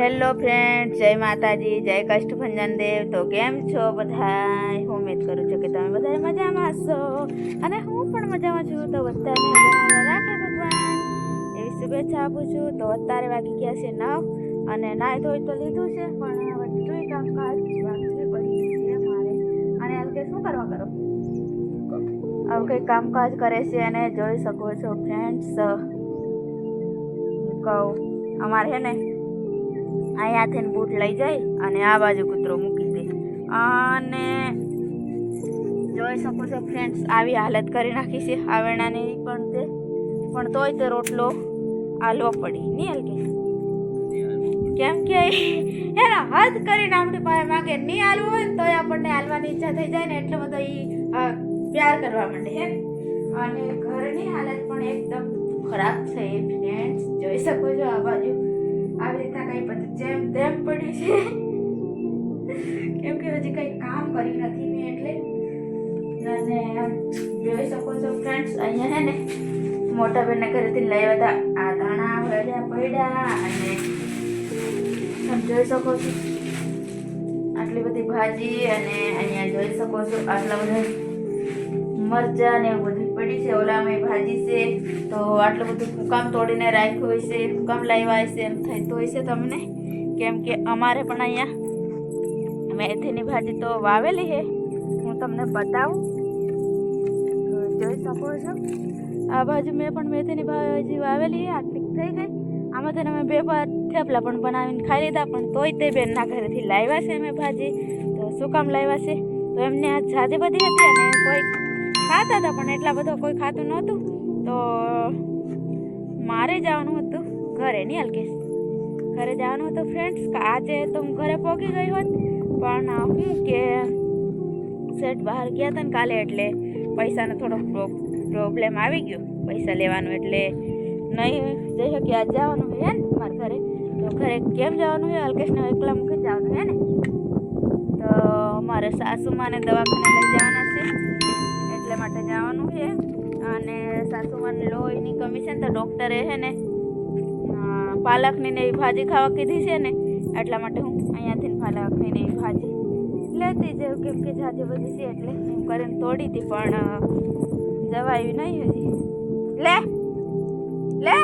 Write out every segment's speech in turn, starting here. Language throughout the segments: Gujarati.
હેલો ફ્રેન્ડ જય માતાજી, જય કષ્ટભંજન દેવ. તો કેમ છો બધા હું ઉમેદ કરું છું કે તમે બધા મજામાં હશો. અને હું પણ મજામાં છું. તો બધાને રાખે ભગવાન. એવી શુભેચ્છા આપું છું. તો અત્યારે વાગી ગયા છે નવ અને નાય ધોઈ તો લીધું છે, પણ બધું કામકાજ છે અને હાલ શું કરવા કરો? આવું કંઈ કામકાજ કરે છે અને જોઈ શકો છો ફ્રેન્ડ્સ. કહું, અમારે છે ને અહીંયાથી બૂટ લઈ જાય અને આ બાજુ કૂતરો મૂકી દે. અને જોઈ શકો છો ફ્રેન્ડ્સ આવી હાલત કરી નાખી છે આવેણાની પણ તે. પણ તોય તે રોટલો આલવો પડી. નહીં હલકે? કેમ કે એના હદ કરીને આપણી પાસે માગે નહીં હાલવું હોય ને તોય આપણને હાલવાની ઈચ્છા થઈ જાય ને એટલે બધો એ પ્યાર કરવા માંડે હે અને ઘરની હાલત પણ એકદમ ખરાબ છે ફ્રેન્ડ્સ જોઈ શકો છો આ બાજુ. આવી રીતના કઈ પછી જેમ તેમ પડી છે. કેમ કે હજી કઈ કામ કર્યું નથી મેં એટલે. અને જોઈ શકો છો ફ્રેન્ડ્સ અહીંયા હે ને મોટા બેનના ઘરેથી લઈ હતા આ ધાણા ભર્યા પડ્યા અને તમે જોઈ શકો છો. આટલી બધી ભાજી અને અહીંયા જોઈ શકો છો આટલા બધા મરચા ને એવું બધું. પડી છે, ઓલામાં ભાજી છે. તો આટલું બધું ફૂકામ તોડીને રાખ્યું હોય છે ફૂકામ લાવ્યા હશે એમ થતું હોય છે તમને? કેમ કે અમારે પણ અહીંયા મેથીની ભાજી તો વાવેલી છે. હું તમને બતાવું. તો જોઈ શકો છો. આ બાજુ મેં પણ મેથીની ભાજી વાવેલી છે, આટલી થઈ ગઈ. આમાં તેને અમે બે બાર થેપલા પણ બનાવીને ખાઈ લીધા, પણ તોય તે બેનના ઘરેથી લાવ્યા છે અમે ભાજી. તો શું કામ લાવ્યા છે? તો એમને આ જાજી બધી હતી અને કોઈ ખાતા હતા, પણ એટલા બધો કોઈ ખાતું નહોતું. તો મારે જવાનું હતું ઘરે નહીં અલ્કેશ ઘરે જવાનું હતું ફ્રેન્ડ્સ આજે તો હું ઘરે પહોંચી ગઈ હોત, પણ હું કે સેટ બહાર ગયા હતા ને કાલે એટલે પૈસાનો થોડો પ્રોબ્લેમ આવી ગયો. પૈસા લેવાનું એટલે નહીં જઈ શકીએ, આજ જવાનું હે ને મારા ઘરે. તો ઘરે કેમ જવાનું હોય અલ્કેશને એકલા મૂકીને જવાનું હે ને? તો મારે સાસુમાને દવાખાને લઈ જવાના એટલે માટે જવાનું છે. અને સાસુમાને લોહીની કમી છે ને તો ડૉક્ટરે છે ને પાલકની ને ભાજી ખાવા કીધી છે ને, એટલા માટે હું અહીંયાથી પાલકની ને ભાજી લેતી જાઉં. કેમ કે જાજી બધી છે એટલે એમ કરીને તોડી હતી, પણ જવાયું નહીં હજી. લે લે.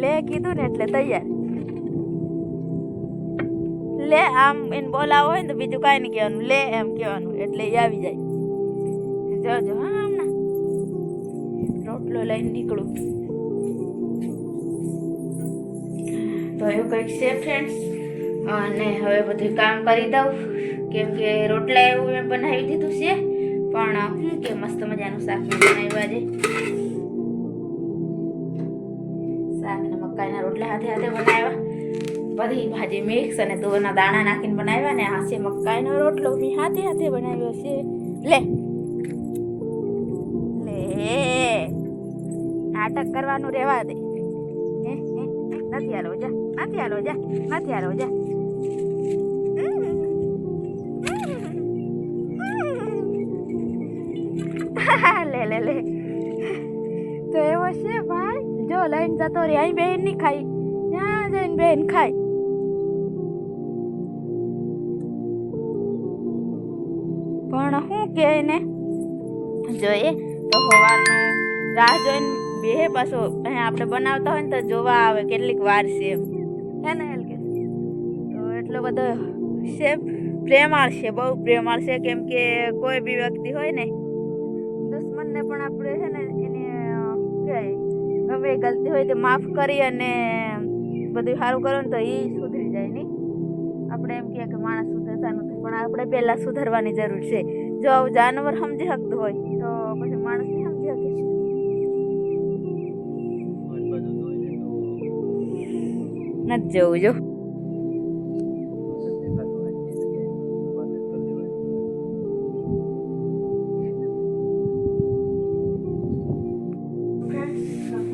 લે, કીધું ને એટલે તૈયાર. લે, આમ એને બોલાવો હોય ને તો બીજું કાંઈ નહીં કહેવાનું. લે એમ કહેવાનું, એટલે એ આવી જાય. જોજો, હા હમણાં રોટલો લઈને નીકળું. તો એવું કંઈક છે ફ્રેન્ડ્સ અને હવે બધું કામ કરી દઉં. કેમ કે રોટલા એવું બનાવી દીધું છે, પણ શું કે મસ્ત મજાનું શાક બનાવ્યું આજે. શાક ને મકાઈના રોટલા હાથે હાથે બનાવ્યા. બધી ભાજી મિક્સ અને તુવરના દાણા નાખીને બનાવ્યા ને હાથે મકાઈનો રોટલો. મેં હાથે હાથે બનાવ્યો છે. લે. લે. નાટક કરવાનું રહેવા દે. નથી હાલો જા. નથી હાલો જા. નથી હાલો જા. લે લે લે. તો એવો છે ભાઈ. જો લઈને જતો રે અહીં બહેન નહીં ખાઈ. ત્યાં જઈને બેન ખાય. પણ શું કે એને? જોઈએ, તો હવાનું. રાહ જોઈને બે પાછો. અહીંયા આપણે બનાવતા હોય ને તો જોવા આવે, કેટલીક વાર છે એમ. હે ને એલકે તો એટલો બધો છે, પ્રેમાળ છે, બહુ પ્રેમાળ છે, કેમ કે કોઈ બી વ્યક્તિ હોય ને દુશ્મનને પણ આપણે છે ને, એને કહેવાય કહે ગમે ગલતી હોય તો માફ કરી અને બધું સારું કરો ને તો એ સુધરી જાય, નહીં? આપણે એમ કહે કે માણસ સુધરતા નથી, પણ આપણે પહેલાં સુધરવાની જરૂર છે. જો જાનવર સમજી શકતું હોય, તો પછી માણસ નહીં સમજી શકે. નથી જવું, જો.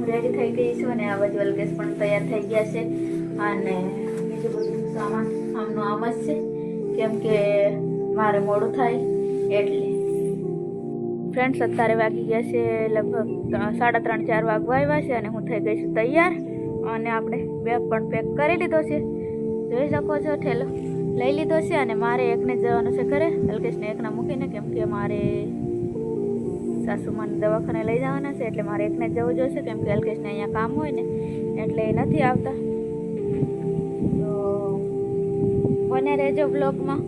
રેડી થઈ ગઈ છું અને આ બાજુ અલગેસ પણ તૈયાર થઈ ગયા છે. અને બીજું બધું સામાન, આમનો આમ જ છે. કેમ કે મારે મોડું થાય. એટલે. ફ્રેન્ડ્સ અત્યારે વાગી ગયા છે લગભગ સાડા ત્રણ, ચાર વાગવા આવ્યા છે અને હું થઈ ગઈ છું તૈયાર. અને આપણે બેગ પણ પેક કરી લીધો છે. જોઈ શકો છો, ઠેલો લઈ લીધો છે અને મારે એકને જવાનું છે ઘરે. અલ્કેશને એકના મૂકીને, કેમ કે મારે સાસુમાને દવાખાને લઈ જવાના છે, એટલે મારે એકને જવું જોઈશે કેમ કે અલ્કેશને અહીંયા કામ હોય ને, એટલે એ નથી આવતા. તો બને રહેજો બ્લોગમાં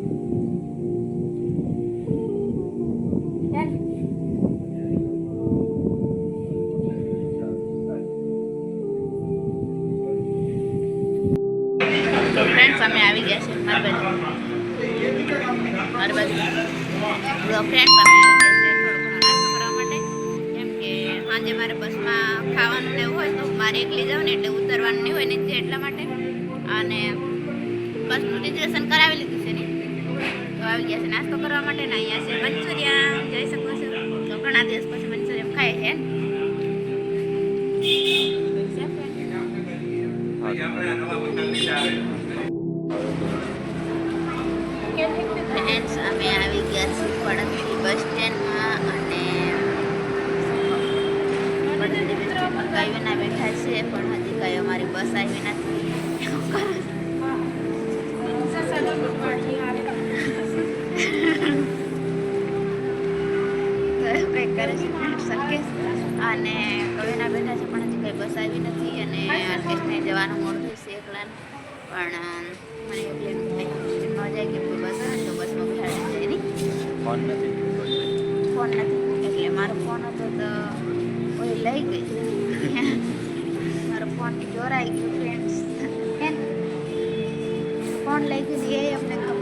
અમે આવી ગયા છે મારી બાજુ. મારી બાજુ. કેમ સાંજે મારે બસમાં ખાવાનું ને એવું હોય તો મારે એકલી જાઉં ને એટલે ઉતરવાનું નહીં હોય ને જે એટલા માટે. અને બસનું રિઝર્વેશન કરાવી લીધું છે ને. તો આવી ગયા છે નાસ્તો કરવા માટે ને અહીંયા છે મંચુરિયા જઈ શકો છો. તો ઘણા દિવસ પછી મંચુરિયમ ખાય છે. ફ્રેન્ડ્સ અમે આવી ગયા છીએ પડતરી બસ સ્ટેન્ડમાં અને ગાયોના બેઠા છે, પણ હજી ગાયો અમારી બસ આવી નથી. એવું કરે? એવું સંકેત. અને કવિના બેઠા છે, પણ હજી કંઈ બસ આવી નથી અને અલ્કેશને જવાનું મોડું છે એકલાને. પણ મને એકલી ન જાય કે બસ આવે તો બસમાં બેસાડી જાય નહીં ફોન નથી ફોન નથી એટલે મારો ફોન હતો તો કોઈ લઈ ગઈ. મારો ફોન ચોરાઈ ગયો ફ્રેન્ડ્સ ફોન લઈ ગયો એ અમને ખબર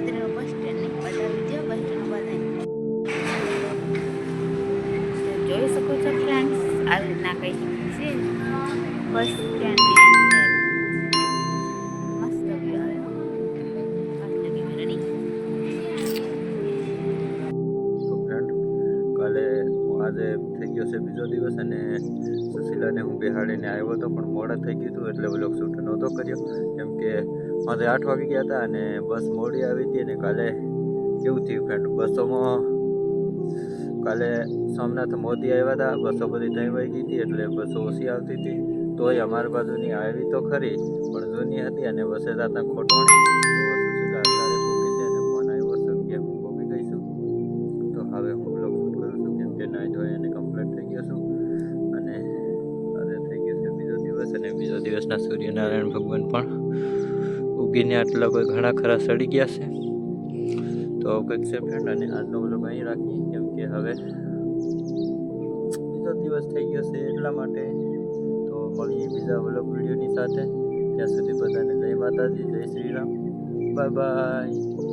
પડદરીનું બસ બધા વીડિયો બસ સ્ટેન્ડ જોઈ શકો છો ફ્રેન્ડ્સ આવી રીતના કંઈ છે. બસ સ્ટેન્ડની અંદર મસ્ત કાલે આજે થઈ ગયો છે બીજો દિવસ અને સુશીલાને હું બિહાડીને આવ્યો હતો, પણ મોડા થઈ ગયું હતું એટલે વ્લોગ શૂટ નહોતો કર્યો. કેમ કે આજે આઠ વાગે ગયા હતા અને બસ મોડી આવી હતી અને કાલે કેવું થયું ફ્રેન્ડ બસોમાં કાલે સોમનાથ મોદી આવ્યા હતા, બસો બધી વહી ગઈ હતી એટલે બસો ઓછી આવતી હતી. તોય અમારી બાજુની આવી તો ખરી, પણ જૂની હતી અને બસે જતા ખોટોણી. હવે હું બ્લોગ શૂટ કરું છું, કેમ કે નાઈ અને કમ્પ્લીટ થઈ ગયો છું. અને આજે થઈ ગયો છે બીજો દિવસ અને બીજો દિવસના સૂર્યનારાયણ ભગવાન પણ. ઉગીને આટલા કોઈ ઘણા ખરા સડી ગયા છે? તો કંઈક અને આજનો બ્લોગ અહીં રાખીએ, કેમ કે હવે બીજો દિવસ થઈ ગયો છે એટલા માટે. તો મળીએ બીજા બ્લોગ વિડીયોની સાથે. ત્યાં સુધી બધાને જય માતાજી, જય શ્રી રામ. Bye bye.